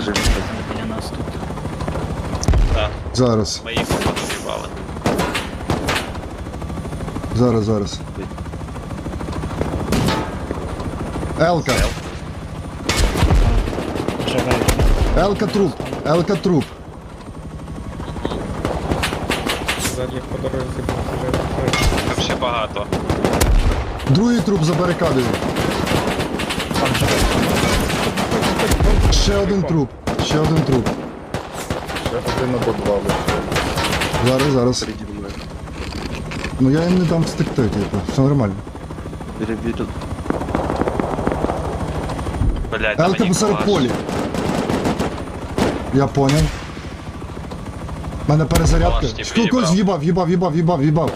теж біля нас тут. Так, Зараз, ми їх роз'їбали. зараз, зараз. Елка. Живе. Елка труп. Елка труп. Ззаді по дорозі пасажири. Там ще багато. Другий труп за барикадою. Там живе. Ще один труп. Ще один труп. Ще один або два лише. Зараз, зараз. переді мною. Ну я їм не дам встекти, типу. Все нормально. Перевірю. Блять, там Елка посеред полі. Я поняв. У мене перезарядка. Палаш, типу, когось їбав. в'їбав, в'їбав, в'їбав, в'їбав, в'їбав.